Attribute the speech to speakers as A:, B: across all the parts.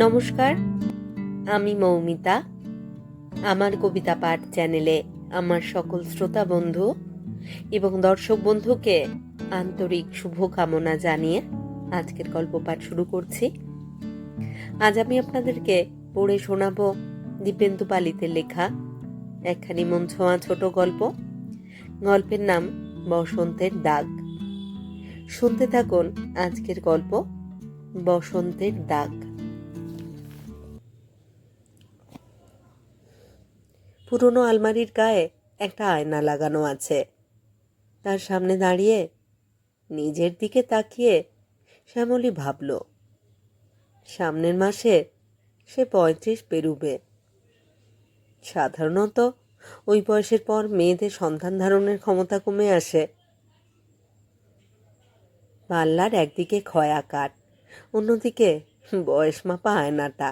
A: নমস্কার, আমি মৌমিতা। আমার কবিতা পাঠ চ্যানেলে আমার সকল শ্রোতা বন্ধু এবং দর্শক বন্ধুকে আন্তরিক শুভকামনা জানিয়ে আজকের গল্প পাঠ শুরু করছি। আজ আমি আপনাদেরকে পড়ে শোনাবো দীপেন্দু পালিতের লেখা একখানি মন ছোঁয়া ছোট গল্প। গল্পের নাম বসন্তের দাগ। শুনতে থাকুন আজকের গল্প বসন্তের দাগ। পুরনো আলমারির গায়ে একটা আয়না লাগানো আছে। তার সামনে দাঁড়িয়ে নিজের দিকে তাকিয়ে শ্যামলী ভাবল, সামনের মাসে সে পঁয়ত্রিশ পেরুবে। সাধারণত ওই বয়সের পর মেয়েদের সন্তান ধারণের ক্ষমতা কমে আসে। পাল্লার একদিকে কাঠ অন্যদিকে বয়স মাপা আয়নাটা।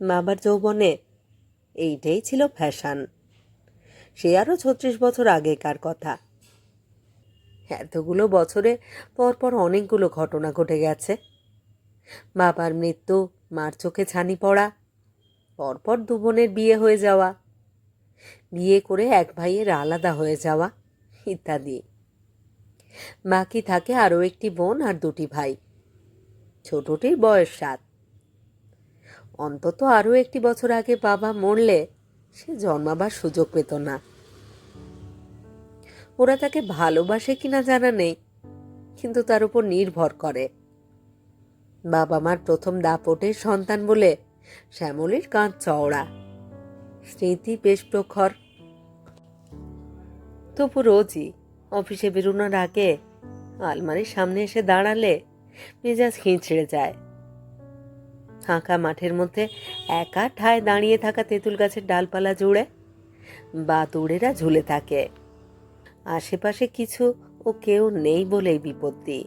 A: বাবার যৌবনে এইটাই ছিল ফ্যাশন সে আরও ছত্রিশ বছর আগেকার কথা। এতগুলো বছরে পরপর অনেকগুলো ঘটনা ঘটে গেছে। বাবার মৃত্যু, মার চোখে ছানি পড়া, পরপর দু বোনের বিয়ে হয়ে যাওয়া, বিয়ে করে এক ভাইয়ের আলাদা হয়ে যাওয়া ইত্যাদি। বাকি থাকে আরও একটি বোন আর দুটি ভাই। ছোটটির বয়স সাত। অন্তত আরও একটি বছর আগে বাবা মরলে সে জন্মাবার সুযোগ পেত না। ওরা তাকে ভালোবাসে কিনা জানা নেই, কিন্তু তার উপর নির্ভর করে। বাবা মার প্রথম দাপটের সন্তান বলে শ্যামলীর কাঁধ চওড়া। স্মৃতি বেশ প্রখর। তবু রোজই অফিসে বেরোনোর আগে আলমারির সামনে এসে দাঁড়ালে মেজাজ খিঁচড়ে যায়। ফাঁকা মাঠের মধ্যে একা ঠায় দাঁড়িয়ে থাকা তেঁতুল গাছের ডালপালা জুড়ে বা তুড়েরা ঝুলে থাকে। আশেপাশে কিছু ও কেউ নেই বলেই বিপত্তি।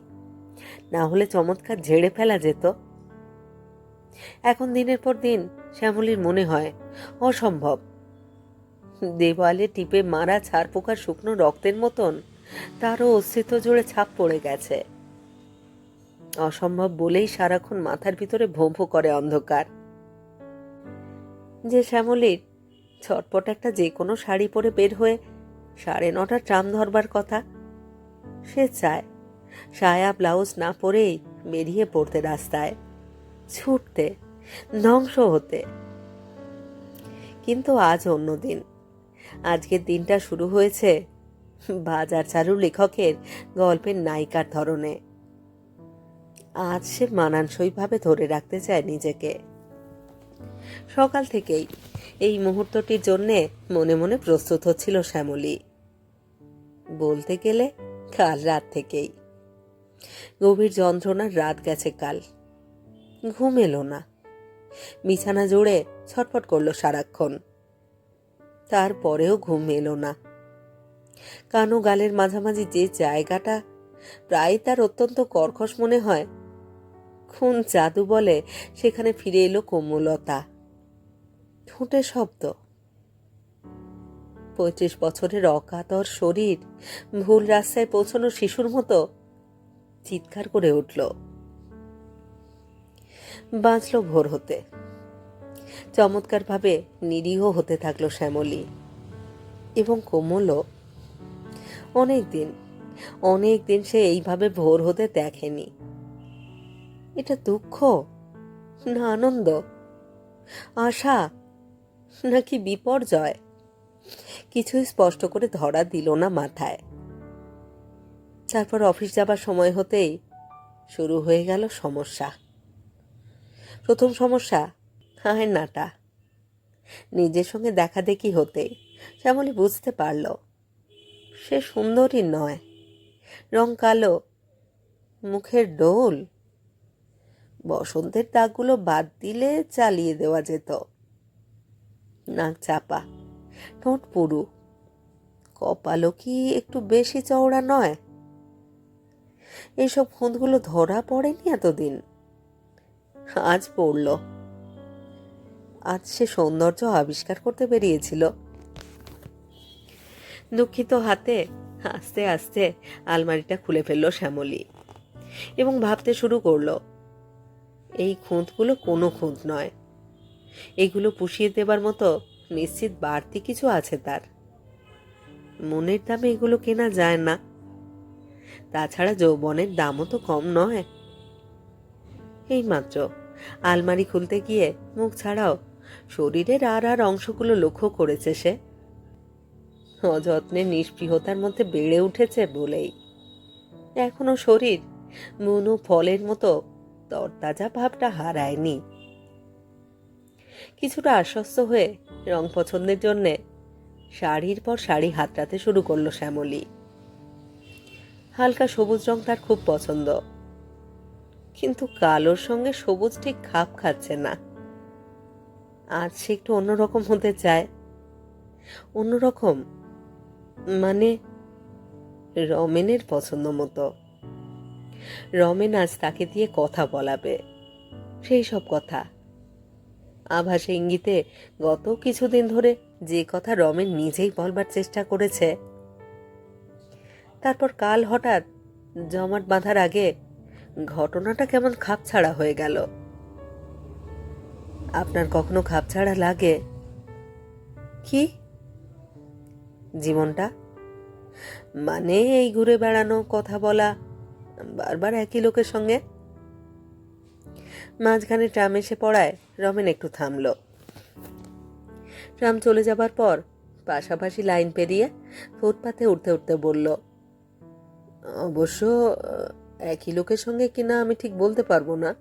A: না হলে চমৎকার ঝেড়ে ফেলা যেত। এখন দিনের পর দিন শ্যামলীর মনে হয় অসম্ভব। দেওয়ালে টিপে মারা ছাড় পোকার শুকনো রক্তের মতন তারও অস্তিত্ব জুড়ে ছাপ পড়ে গেছে। অসম্ভব বলেই সারাক্ষণ মাথার ভিতরে ভোঁ করে অন্ধকার। যে শ্যামলীর ছটপট একটা যে কোনো শাড়ি পরে বের হয়ে সাড়ে নটা ট্রাম ধরবার কথা, সে চায় সায়া ব্লাউজ না পরেই বেরিয়ে পড়তে রাস্তায়, ছুটতে, ধ্বংস হতে। কিন্তু আজ অন্য দিন। আজকের দিনটা শুরু হয়েছে বাজার চারু লেখকের গল্পের নায়িকার ধরনে। আজ সে মানানসইভাবে ধরে রাখতে চায় নিজেকে। সকাল থেকেই এই মুহূর্তটির জন্যে মনে মনে প্রস্তুত হচ্ছিল শ্যামলী। বলতে গেলে কাল রাত থেকেই। গভীর যন্ত্রণার রাত গেছে কাল। ঘুম এলো না। বিছানা জুড়ে ছটফট করল সারাক্ষণ। তারপরেও ঘুম এলো না। কানো গালের মাঝামাঝি যে জায়গাটা প্রায় তার অত্যন্ত কর্কশ মনে হয় খুন জাদু বলে, সেখানে ফিরে এলো কোমলতা। ঠোঁটে শব্দ। পঁয়ত্রিশ বছরের অকাতর শরীর, ভুল রাস্তায় পৌঁছানো শিশুর মতো চিৎকার করে উঠল। বাঁচল ভোর হতে। চমৎকারভাবে নিরীহ হতে থাকল শ্যামলী এবং কোমলও। অনেক দিন অনেক দিন সে এইভাবে ভোর হতে দেখেনি। এটা দুঃখ না আনন্দ? আশা নাকি বিপর্যয়? কিছুই স্পষ্ট করে ধরা দিল না মাথায়। তারপর অফিস যাবার সময় হতেই শুরু হয়ে গেল সমস্যা। প্রথম সমস্যা, হায় নাটা। নিজের সঙ্গে দেখা দেখি হতেই শ্যামলী বুঝতে পারল, সে সুন্দরী নয়। রং কালো, মুখের ডোল। বসন্তের দাগগুলো বাদ দিলে চালিয়ে দেওয়া যেত। নাক চাপা। ঠোঁট পুরু। কপালও কি একটু বেশি চওড়া নয়? এইসব খুঁতগুলো ধরা পড়েনি এতদিন। আজ পড়ল। আজ সে সৌন্দর্য আবিষ্কার করতে বেরিয়েছিল। দুঃখিত হাতে আস্তে আস্তে আলমারিটা খুলে ফেলল শ্যামলী এবং ভাবতে শুরু করল এই খুঁতগুলো কোনো খুঁত নয়। এগুলো পুষিয়ে দেবার মতো নিশ্চিত বাড়তি কিছু আছে তার। মনের দামে এগুলো কেনা যায় না। তাছাড়া যৌবনের দামও তো কম নয়। এইমাত্র আলমারি খুলতে গিয়ে মুখ ছাড়াও শরীরের আর আর অংশগুলো লক্ষ্য করেছে সে। অযত্নে নিষ্পৃহতার মধ্যে বেড়ে উঠেছে বলেই। এখনও শরীর মনু ফলের মতো তরতাজা ভাবটা হারায়নি। কিছুটা আশ্বস্ত হয়ে রং পছন্দের জন্যে শাড়ির পর শাড়ি হাতড়াতে শুরু করল শ্যামলী। হালকা সবুজ রং তার খুব পছন্দ। কিন্তু কালোর সঙ্গে সবুজ ঠিক খাপ খাচ্ছে না। আজ সে একটু অন্যরকম হতে চায়। অন্যরকম মানে রমেনের পছন্দ মতো। রমেন আজ তাকে দিয়ে কথা বলাবে। সেই সব কথা। আভাসে ইঙ্গিতে গত কিছুদিন ধরে যে কথা রমেন নিজেই বলবার চেষ্টা করেছে, তারপর কাল হঠাৎ জমাট বাঁধার আগে ঘটনাটা কেমন খাপছাড়া হয়ে গেল। আপনার কখনো খাপছাড়া লাগে? কি? জীবনটা? মানে এই ঘুরে বেড়ানো, কথা বলা বারবার একই লোকের সঙ্গে। মাঝখানে ট্রাম এসে পড়ায় রমেন একটু থামল। ট্রাম চলে যাবার পর পাশাপাশি লাইন পেরিয়ে ফুটপাতে উঠতে উঠতে বলল, অবশ্য একই লোকের সঙ্গে কিনা আমি ঠিক বলতে পারব না?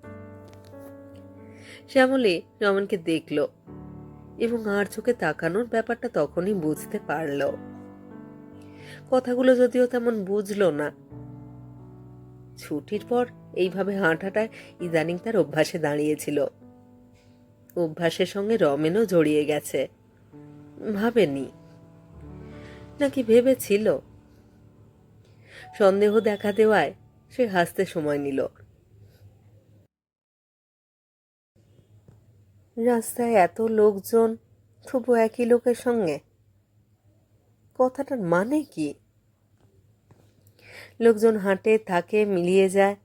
A: শ্যামলী রমনকে দেখল এবং আর চোখে তাকানোর ব্যাপারটা তখনই বুঝতে পারল। কথাগুলো যদিও তেমন বুঝলো না ছুটির পর এইভাবে হাঁটাটায় ইদানিং তার অভ্যাসে দাঁড়িয়েছিল। অভ্যাসের সঙ্গে রমেনও জড়িয়ে গেছে। ভাবেনি। নাকি ভেবেছিল? সন্দেহ দেখা দেওয়ায় সে হাসতে সময় নিল। রাস্তায় এত লোকজন তবু একই লোকের সঙ্গে? কথাটার মানে কি? লোকজন হাঁটে, থাকে, মিলিয়ে যায়।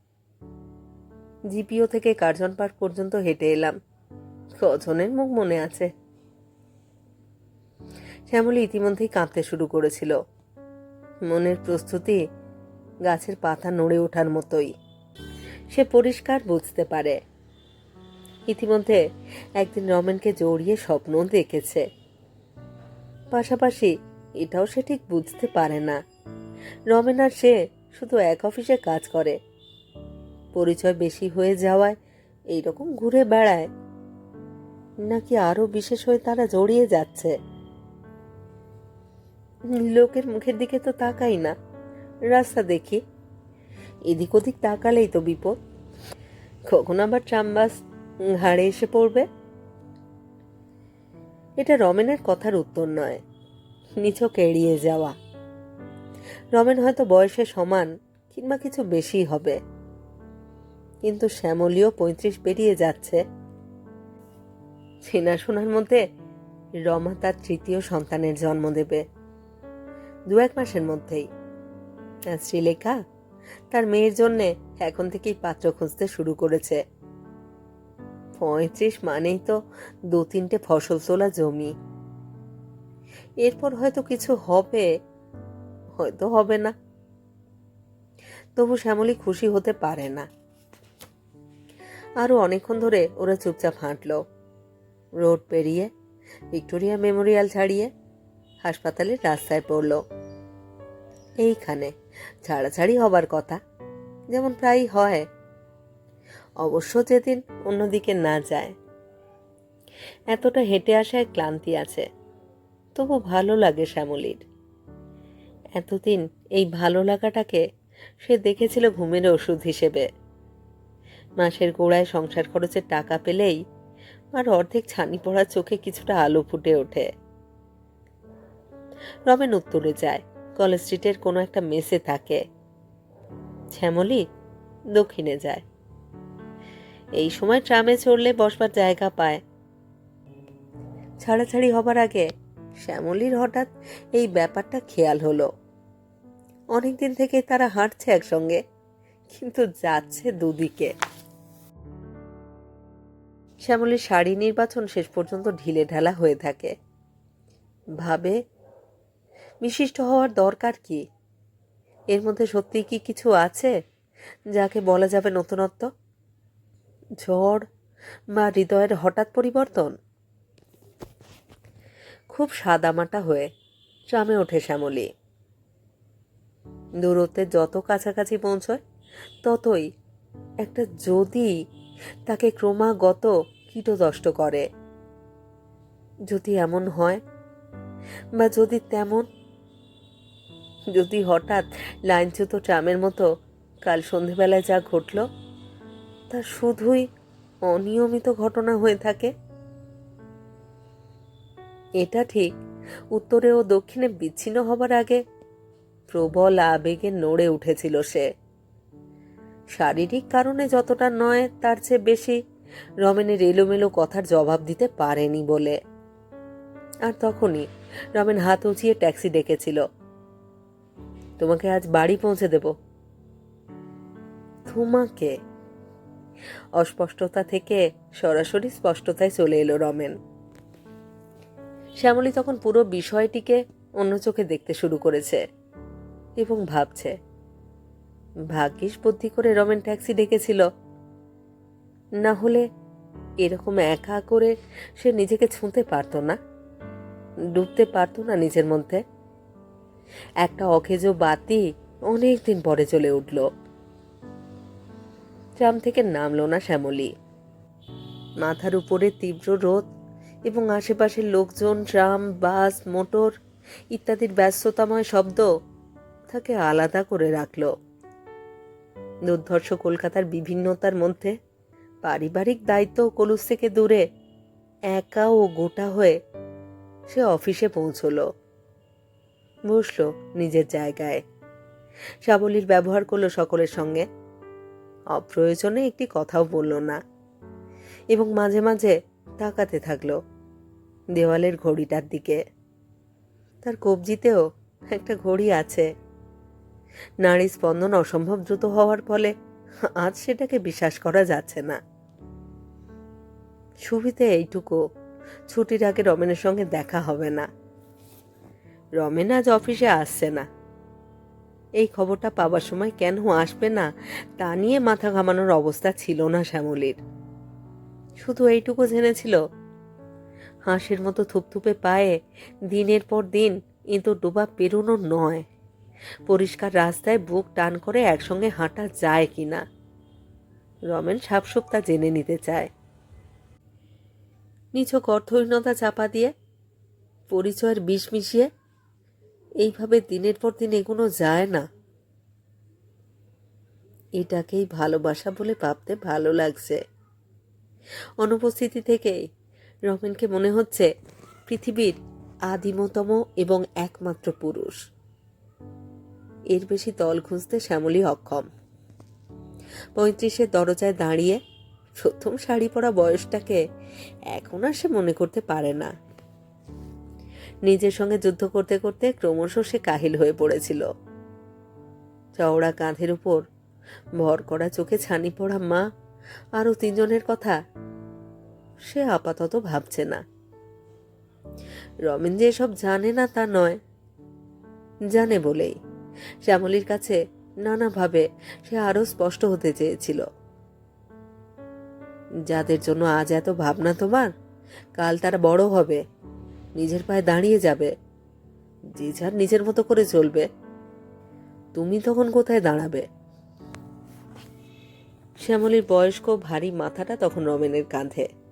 A: জিপিও থেকে কার্জন পার্ক পর্যন্ত হেঁটে এলাম। কজনের মুখ মনে আছে? শ্যামলী ইতিমধ্যেই কাঁদতে শুরু করেছিল। মনের প্রস্তুতি গাছের পাতা নড়ে ওঠার মতোই। সে পরিষ্কার বুঝতে পারে। ইতিমধ্যে একদিন রমেনকে জড়িয়ে স্বপ্ন দেখেছে। পাশাপাশি এটাও সে ঠিক বুঝতে পারে না। রমেন আর সে শুধু এক অফিসে কাজ করে। পরিচয় বেশি হয়ে যাওয়ায় এই রকম ঘুরে বেড়ায়। নাকি আরও বিশেষ হয়ে তারা জড়িয়ে যাচ্ছে? লোকের মুখের দিকে তো তাকাই না। রাস্তা দেখি। এদিক ওদিক তাকালেই তো বিপদ। কখন আবার ট্রামবাস ঘাড়ে এসে পড়বে? এটা রমেনের কথার উত্তর নয়। নিছক এড়িয়ে যাওয়া। রমেন হয়তো বয়সে সমান কিংবা কিছু বেশি হবে। কিন্তু শ্যামলীও পঁয়ত্রিশ পেরিয়ে যাচ্ছে। চেনাশোনার মধ্যে রমা তার তৃতীয় সন্তানের জন্ম দেবে। দু এক মাসের মধ্যেই। শ্রীলেখা তার মেয়ের জন্যে এখন থেকেই পাত্র খুঁজতে শুরু করেছে। পঁয়ত্রিশ মানেই তো দু তিনটে ফসল তোলা জমি। এরপর হয়তো কিছু হবে হয়তো হবে না। তবু শ্যামলী খুশি হতে পারে না। আরও অনেকক্ষণ ধরে ওরা চুপচাপ হাঁটল। রোড পেরিয়ে, ভিক্টোরিয়া মেমোরিয়াল ছাড়িয়ে হাসপাতালের রাস্তায় পড়ল। এইখানে ছাড়াছাড়ি হবার কথা যেমন প্রায়ই হয়। অবশ্য যেদিন অন্যদিকে না যায়। এতটা হেঁটে আসায় ক্লান্তি আছে। তবু ভালো লাগে শ্যামলীর। এতদিন এই ভালো লাগাটাকে সে দেখেছিল ঘুমের ওষুধ হিসেবে। মাসের গোড়ায় সংসার খরচের টাকা পেলেই আর অর্ধেক ছানি পড়া চোখে কিছুটা আলো ফুটে ওঠে। রমেন উত্তরে যায়, কলেজ স্ট্রিটের কোনো একটা মেসে থাকে। শ্যামলী দক্ষিণে যায়। এই সময় ট্রামে চড়লে বসবার জায়গা পায়। ছাড়াছাড়ি হবার আগে শ্যামলীর হঠাৎ এই ব্যাপারটা খেয়াল হলো। অনেকদিন থেকে তারা হাঁটছে একসঙ্গে, কিন্তু যাচ্ছে দুদিকে। শ্যামলীর শাড়ি নির্বাচন শেষ পর্যন্ত ঢিলে ঢালা হয়ে থাকে। ভাবে, বিশিষ্ট হওয়ার দরকার কি? এর মধ্যে সত্যি কি কিছু আছে যাকে বলা যাবে নতুনত্ব? ঝড় বা হৃদয়ের হঠাৎ পরিবর্তন? খুব সাদামাটা হয়ে ট্রামে ওঠে শ্যামলী। দূরত্বে যত কাছাকাছি পৌঁছয়, ততই একটা যদি তাকে ক্রমাগত কীটদষ্ট করে। যদি এমন হয় বা যদি তেমন, যদি হঠাৎ লাইনচ্যুত ট্রামের মতো কাল সন্ধেবেলায় যা ঘটল, তা শুধুই অনিয়মিত ঘটনা হয়ে থাকে। এটা ঠিক। উত্তরে ও দক্ষিণে বিচ্ছিন্ন হবার আগে প্রবল আবেগে নড়ে উঠেছিল সে। শারীরিক কারণে যতটা নয়, তার চেয়ে বেশি রমেনের এলোমেলো কথার জবাব দিতে পারেনি বলে। আর তখনই রমেন হাত উঁচিয়ে ট্যাক্সি ডেকেছিল। তোমাকে আজ বাড়ি পৌঁছে দেব। তোমাকে? অস্পষ্টতা থেকে সরাসরি স্পষ্টতায় চলে এলো রমেন। শ্যামলী তখন পুরো বিষয়টিকে অন্য চোখে দেখতে শুরু করেছে এবং ভাবছে, ভাগ্যিস বুদ্ধি করে রমেন ট্যাক্সি ডেকেছিল। না হলে এরকম একা করে সে নিজেকে ছুঁতে পারতো না, ডুবতে পারতো না নিজের মধ্যে। একটা অখেজো বাতি অনেক দিন পরে চলে উঠল। ট্রাম থেকে নামলো না শ্যামলী। মাথার উপরে তীব্র রোদ এবং আশেপাশের লোকজন, ট্রাম, বাস, মোটর ইত্যাদির ব্যস্ততাময় শব্দ তাকে আলাদা করে রাখল। দুর্ধর্ষ কলকাতার বিভিন্নতার মধ্যে পারিবারিক দায়িত্ব কলুস থেকে দূরে একা ও গোটা হয়ে সে অফিসে পৌঁছলো। বসল নিজের জায়গায়। সাবলীর ব্যবহার করল সকলের সঙ্গে। অপ্রয়োজনে একটি কথাও বলল না। এবং মাঝে মাঝে তাকাতে থাকল দেওয়ালের ঘড়িটার দিকে। তার কবজিতেও একটা ঘড়ি আছে। নারী স্পন্দন অসম্ভব দ্রুত হওয়ার ফলে আজ সেটাকে বিশ্বাস করা যাচ্ছে না। ছবিতে এইটুকু, ছুটির আগে রমেনের সঙ্গে দেখা হবে না। রমেন আজ অফিসে আসছে না। এই খবরটা পাবার সময় কেন আসবে না, তা নিয়ে মাথা ঘামানোর অবস্থা ছিল না শ্যামলীর। শুধু এইটুকু জেনেছিল। হাঁসের মতো থুপথুপে পায়ে দিনের পর দিন ইঁদুর ডোবা পেরোনো নয়। পরিষ্কার রাস্তায় বুক টান করে একসঙ্গে হাঁটা যায় কি না রমেন সাপসুপ তা জেনে নিতে চায়। নিছক অর্থহীনতা চাপা দিয়ে পরিচয়ের বিষ মিশিয়ে এইভাবে দিনের পর দিন এগুলো যায় না। এটাকেই ভালোবাসা বলে ভাবতে ভালো লাগছে। অনুপস্থিতি থেকেই রমেনকে মনে হচ্ছে পৃথিবীর আদিমতম এবং একমাত্র পুরুষ। এর বেশি দল খুঁজতে শ্যামলী অক্ষম। পঁয়ত্রিশের দরজায় দাঁড়িয়ে প্রথম শাড়ি পরা বয়সটাকে এখন আর সে মনে করতে পারে না। নিজের সঙ্গে যুদ্ধ করতে করতে ক্রমশ সে কাহিল হয়ে পড়েছিল। চওড়া কাঁধের উপর ভর করা চোখে ছানি পড়া মা, আরও তিনজনের কথা সে আপাতত ভাবছে না। রমেন যে এসব জানে না তা নয়। জানে বলেই। শ্যামলীর কাছে নানাভাবে সে আরও স্পষ্ট হতে চেয়েছিল। যাদের জন্য আজ এত ভাবনা তোমার, কাল তারা বড় হবে। নিজের পায়ে দাঁড়িয়ে যাবে। যে যার নিজের মতো করে চলবে। তুমি তখন কোথায় দাঁড়াবে? শ্যামলির বয়স্ক ভারী মাথাটা তখন রমেনের কাঁধে।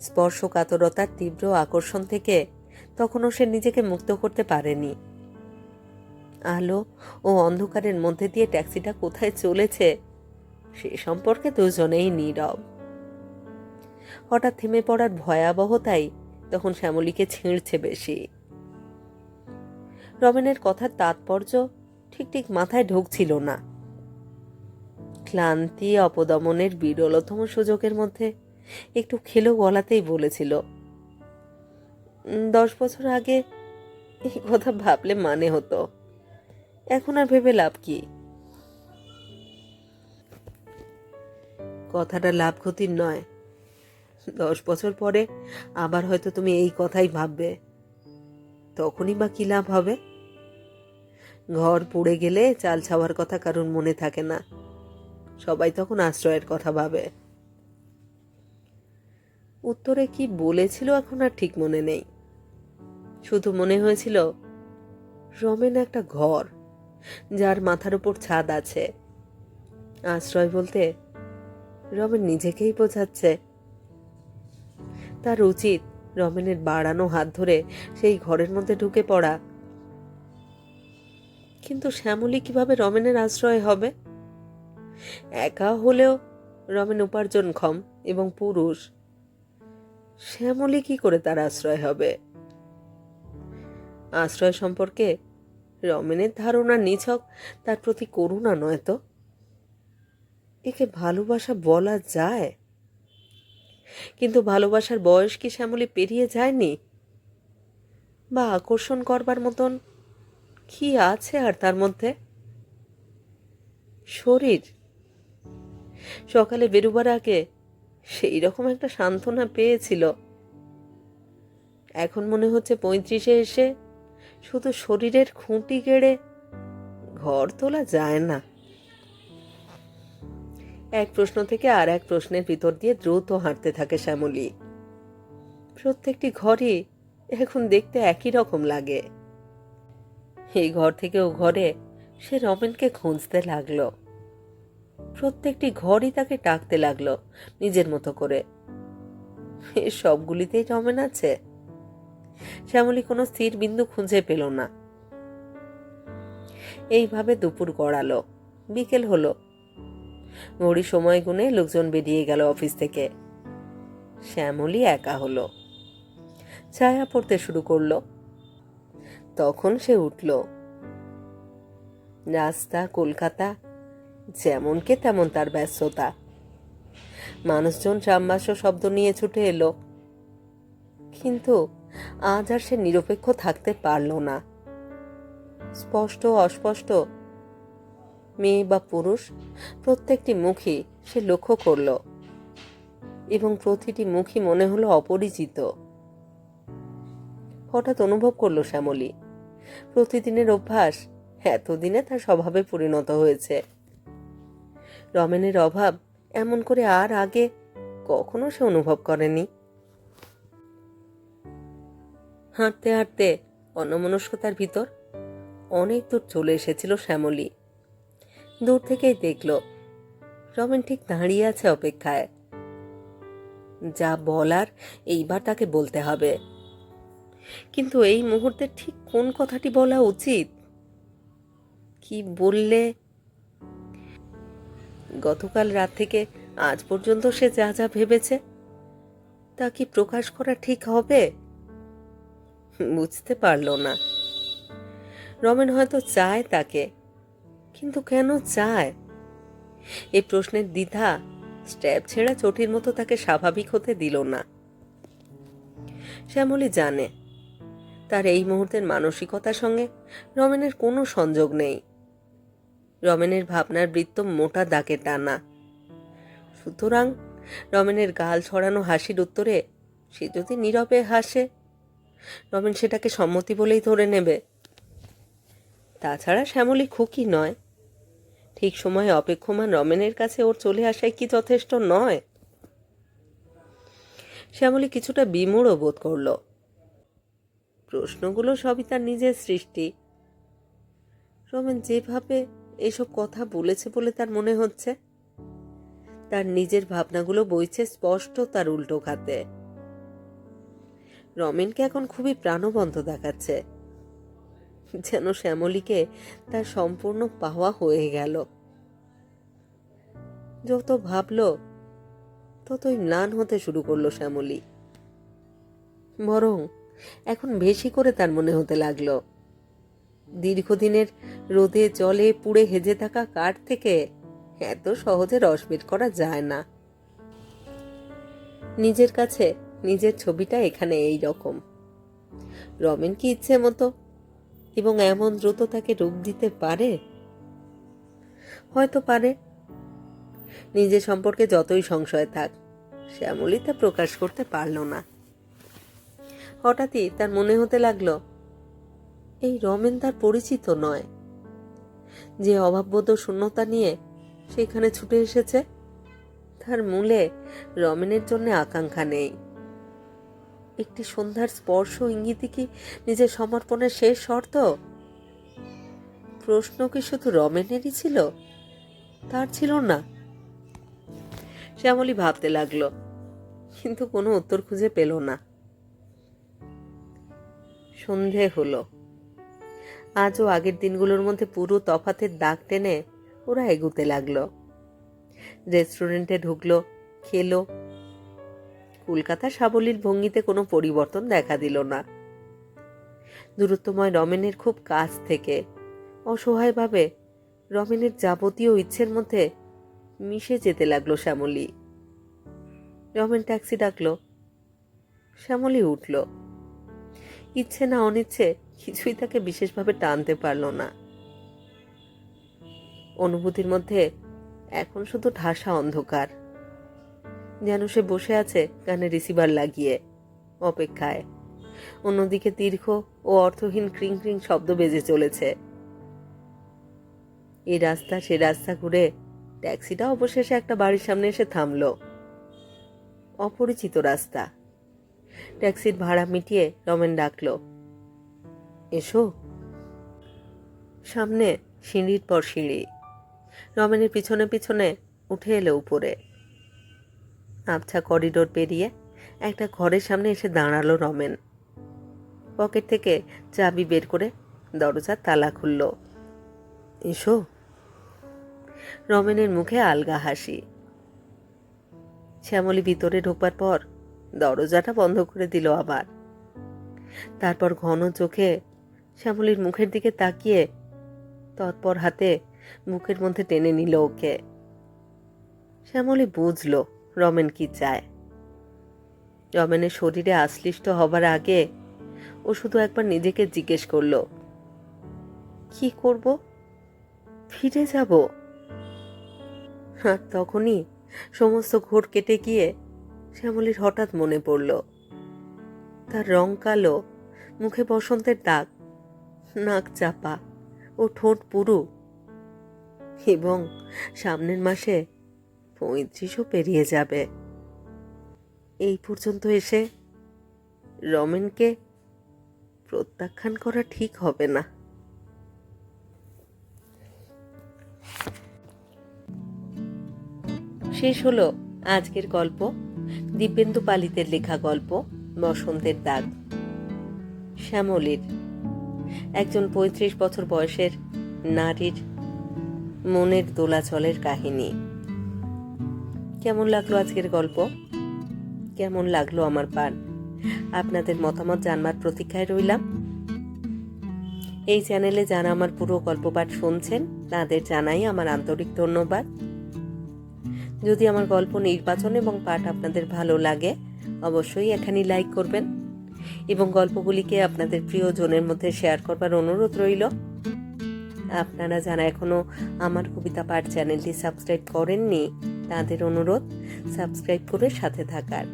A: স্পর্শকাতরতার তীব্র আকর্ষণ থেকে তখনও সে নিজেকে মুক্ত করতে পারেনি। আলো ও অন্ধকারের মধ্যে দিয়ে ট্যাক্সিটা কোথায় চলেছে, সে সম্পর্কে দুজনেই নীরব। হঠাৎ থেমে পড়ার ভয়াবহতাই তখন শ্যামলীকে ছিঁড়ছে বেশি। রমেনের কথার তাৎপর্য ঠিক ঠিক মাথায় ঢুকছিল না। ক্লান্তি, অপদমনের বিরলতম সুযোগের মধ্যে একটু খেলো গলাতেই বলেছিল, দশ বছর আগে এই কথা ভাবলে মানে হতো। এখন আর ভেবে লাভ কি? কথাটা লাভ ক্ষতির নয়। দশ বছর পরে আবার হয়তো তুমি এই কথাই ভাববে। তখনই বা কি লাভ হবে? ঘর পুড়ে গেলে চাল ছাওয়ার কথা কারণ মনে থাকে না। সবাই তখন আশ্রয়ের কথা ভাবে। উত্তরে কি বলেছিল এখন আর ঠিক মনে নেই। শুধু মনে হয়েছিল, রমেন একটা ঘর, যার মাথার উপর ছাদ আছে। আশ্রয় বলতে, রমেন নিজেকেই বোঝাচ্ছে। তার উচিত রমেনের বাড়ানো হাত ধরে সেই ঘরের মধ্যে ঢুকে পড়া। কিন্তু শ্যামলী কীভাবে রমেনের আশ্রয় হবে? একা হলেও রমেন উপার্জনক্ষম এবং পুরুষ। শ্যামলী কি করে তার আশ্রয় হবে? আশ্রয় সম্পর্কে রমেনের ধারণা নিছক, তার প্রতি করুণা নয় তো? একে ভালোবাসা বলা যায়। কিন্তু ভালোবাসার বয়স কি শ্যামলী পেরিয়ে যায়নি? বা আকর্ষণ করবার মতন কি আছে আর তার মধ্যে? শরীর। সকালে বেরোবার আগে সেই রকম একটা সান্ত্বনা পেয়েছিল। এখন মনে হচ্ছে পঁয়ত্রিশে এসে শুধু শরীরের খুঁটি গেড়ে ঘর তোলা যায় না। এক প্রশ্ন থেকে আর এক প্রশ্নের ভিতর দিয়ে দ্রুত হাঁটতে থাকে শ্যামলী। প্রত্যেকটি ঘরই এখন দেখতে একই রকম লাগে। এই ঘর থেকে ও ঘরে সে রমেনকে খুঁজতে লাগল। প্রত্যেকটি ঘরই তাকে ডাকতে লাগল নিজের মতো করে। সবগুলিতেই রমেন আছে। শ্যামলী কোনো স্থির বিন্দু খুঁজে পেল না। এইভাবে দুপুর গড়ালো, বিকেল হলো। ঘড়ি সময় গুনে লোকজন বেরিয়ে গেল অফিস থেকে। শ্যামলী একা হলো। ছায়া পড়তে শুরু করল। তখন সে উঠল। রাস্তা, কলকাতা যেমনকে তেমন তার ব্যস্ততা। মানুষজন ট্রামবাস শব্দ নিয়ে ছুটে এলো। কিন্তু আজ আর সে নিরপেক্ষ থাকতে পারল না। স্পষ্ট, অস্পষ্ট, মেয়ে বা পুরুষ, প্রত্যেকটি মুখই সে লক্ষ্য করল। এবং প্রতিটি মুখই মনে হলো অপরিচিত। হঠাৎ অনুভব করল শ্যামলী, প্রতিদিনের অভ্যাস এতদিনে তার স্বভাবে পরিণত হয়েছে। রমেনের অভাব এমন করে আর আগে কখনো সে অনুভব করেনি। হাঁটতে হাঁটতে অন্যমনস্কতার ভিতর অনেক দূর চলে এসেছিল শ্যামলী। দূর থেকেই দেখল, রমেন ঠিক দাঁড়িয়ে আছে অপেক্ষায়। যা বলার এইবার তাকে বলতে হবে। কিন্তু এই মুহূর্তে ঠিক কোন কথাটি বলা উচিত? কি বললে গতকাল রাত থেকে আজ পর্যন্ত সে যা যা ভেবেছে, তা কি প্রকাশ করা ঠিক হবে? বুঝতে পারল না। রমেন হয়তো চায় তাকে, কিন্তু কেন চায়? এই প্রশ্নের দ্বিধা স্ট্যাপ ছেঁড়া চটির মতো তাকে স্বাভাবিক হতে দিল না। শ্যামলী জানে, তার এই মুহূর্তের মানসিকতার সঙ্গে রমেনের কোনো সংযোগ নেই। রমেনের ভাবনার বৃত্ত মোটা দাগে টানা। সুতরাং রমেনের গাল ছড়ানো হাসির উত্তরে সে যদি নীরবে হাসে, রমেন সেটাকে সম্মতি বলেই ধরে নেবে। তাছাড়া শ্যামলী খুকি নয়। ঠিক সময়ে অপেক্ষমান রমেনের কাছে ওর চলে আসাই কি যথেষ্ট নয়? শ্যামলী কিছুটা বিমূঢ় বোধ করল। প্রশ্নগুলো সবই তার নিজের সৃষ্টি। রমেন যেভাবে এসব কথা বলেছে বলে তার মনে হচ্ছে। তার নিজের ভাবনাগুলো বইছে স্পষ্ট তার উল্টো খাতে। রমেনকে এখন খুবই প্রাণবন্ত দেখাচ্ছে। যেন শ্যামলীকে তার সম্পূর্ণ পাওয়া হয়ে গেল। যত ভাবল, ততই ম্লান হতে শুরু করল শ্যামলী। বরং এখন বেশি করে তার মনে হতে লাগল। দীর্ঘদিনের রোদে জলে পুড়ে হেজে থাকা কাঠ থেকে এত সহজে রস বের করা যায় না। নিজের কাছে নিজের ছবিটা এখানে এই রকম। রমেন কি ইচ্ছে মতো এবং এমন দ্রুত তাকে রূপ দিতে পারে? হয়তো পারে। নিজের সম্পর্কে যতই সংশয় থাক শ্যামলী তা প্রকাশ করতে পারল না। হঠাৎই তার মনে হতে লাগল, এই রমেন তার পরিচিত নয়। যে অভাববোধ শূন্যতা নিয়ে সেখানে ছুটে এসেছে, তার মূলে রমেনের জন্য আকাঙ্ক্ষা নেই। একটি সন্ধ্যার স্পর্শ ইঙ্গিতই কি নিজের সমর্পণের শেষ শর্ত? প্রশ্ন কি শুধু রমেনেরই ছিল? তার ছিল না। শ্যামলী ভাবতে লাগল, কিন্তু কোনো উত্তর খুঁজে পেল না। সন্ধে হলো। আজও আগের দিনগুলোর মধ্যে পুরো তফাতের দাগ টেনে ওরা এগুতে লাগল। রেস্টুরেন্টে ঢুকলো, খেলো। কলকাতা সাবলীল ভঙ্গিতে কোনো পরিবর্তন দেখা দিল না। দূরত্বময় রমেনের খুব কাছ থেকে। অসহায়ভাবে রমেনের যাবতীয় ইচ্ছের মধ্যে মিশে যেতে লাগল শ্যামলী। রমেন ট্যাক্সি ডাকলো। শ্যামলী উঠল। ইচ্ছে না অনিচ্ছে কিছুই তাকে বিশেষভাবে টানতে পারল না। অনুভূতির মধ্যে এখন শুধু ঠাসা অন্ধকার। যেন সে বসে আছে কানে রিসিভার লাগিয়ে, অপেক্ষায়। অন্যদিকে দীর্ঘ ও অর্থহীন ক্রিং ক্রিং শব্দ বেজে চলেছে। এই রাস্তা, সে রাস্তা ঘুরে ট্যাক্সিটা অবশেষে একটা বাড়ির সামনে এসে থামলো। অপরিচিত রাস্তা। ট্যাক্সির ভাড়া মিটিয়ে রমেন ডাকলো এসো। সামনে সিঁড়ির পর সিঁড়ি। রমেনের পিছনে পিছনে উঠে এলো উপরে। আবছা করিডোর পেরিয়ে একটা ঘরের সামনে এসে দাঁড়াল রমেন। পকেট থেকে চাবি বের করে দরজার তালা খুলল। এসো। রমেনের মুখে আলগা হাসি। শ্যামলী ভিতরে ঢোকবার পর দরজাটা বন্ধ করে দিল আবার। তারপর ঘন চোখে শ্যামলীর মুখের দিকে তাকিয়ে তৎপর হাতে মুখের মধ্যে টেনে নিল ওকে। শ্যামলী বুঝল রমেন কি চায়। রমেনের শরীরে আশ্লিষ্ট হবার আগে ও শুধু একবার নিজেকে জিজ্ঞেস করল, কি করব? ফিরে যাব? আর তখনই সমস্ত ঘোর কেটে গিয়ে শ্যামলীর হঠাৎ মনে পড়ল, তার রং কালো, মুখে বসন্তের দাগ নাক চাপা ও ঠোঁট পুরু। এবং সামনের মাসে পঁয়ত্রিশও পেরিয়ে যাবে। এই পর্যন্ত এসে রমেনকে প্রত্যাখ্যান করা ঠিক হবে না। শেষ হলো আজকের গল্প দিব্যেন্দু পালিতের লেখা গল্প, বসন্তের দাগ। শ্যামলীর একজন পঁয়ত্রিশ বছর বয়সের নারীর মনের দোলাচলের কাহিনী। কেমন লাগল আজকের গল্প? কেমন লাগল আমার পান? আপনাদের মতামত জানবার প্রতীক্ষায় রইলাম। এই চ্যানেলে যারা আমার পুরো গল্প পাঠ শুনছেন, তাদের জানাই আমার আন্তরিক ধন্যবাদ। যদি আমার গল্প নির্বাচন এবং পাঠ আপনাদের ভালো লাগে, অবশ্যই এখানে লাইক করবেন। এবং গল্পগুলিকে আপনাদের প্রিয়জনের মধ্যে শেয়ার করবার অনুরোধ রইল। আপনারা যারা এখনও আমার কবিতা পাঠ চ্যানেলটি সাবস্ক্রাইব করেননি, তাদের অনুরোধ, সাবস্ক্রাইব করে সাথে থাকার।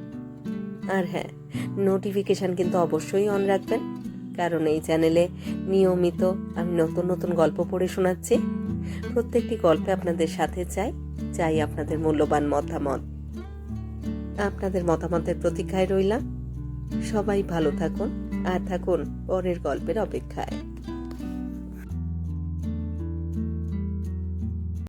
A: আর হ্যাঁ নোটিফিকেশান কিন্তু অবশ্যই অন রাখবেন, কারণ এই চ্যানেলে নিয়মিত আমি নতুন নতুন গল্প পড়ে শোনাচ্ছি। প্রত্যেকটি গল্পে আপনাদের সাথে চাই চাই আপনাদের মূল্যবান মতামত। আপনাদের মতামতের প্রতীক্ষায় রইলাম। সবাই ভালো থাকুন আর থাকুন পরের গল্পের অপেক্ষায়।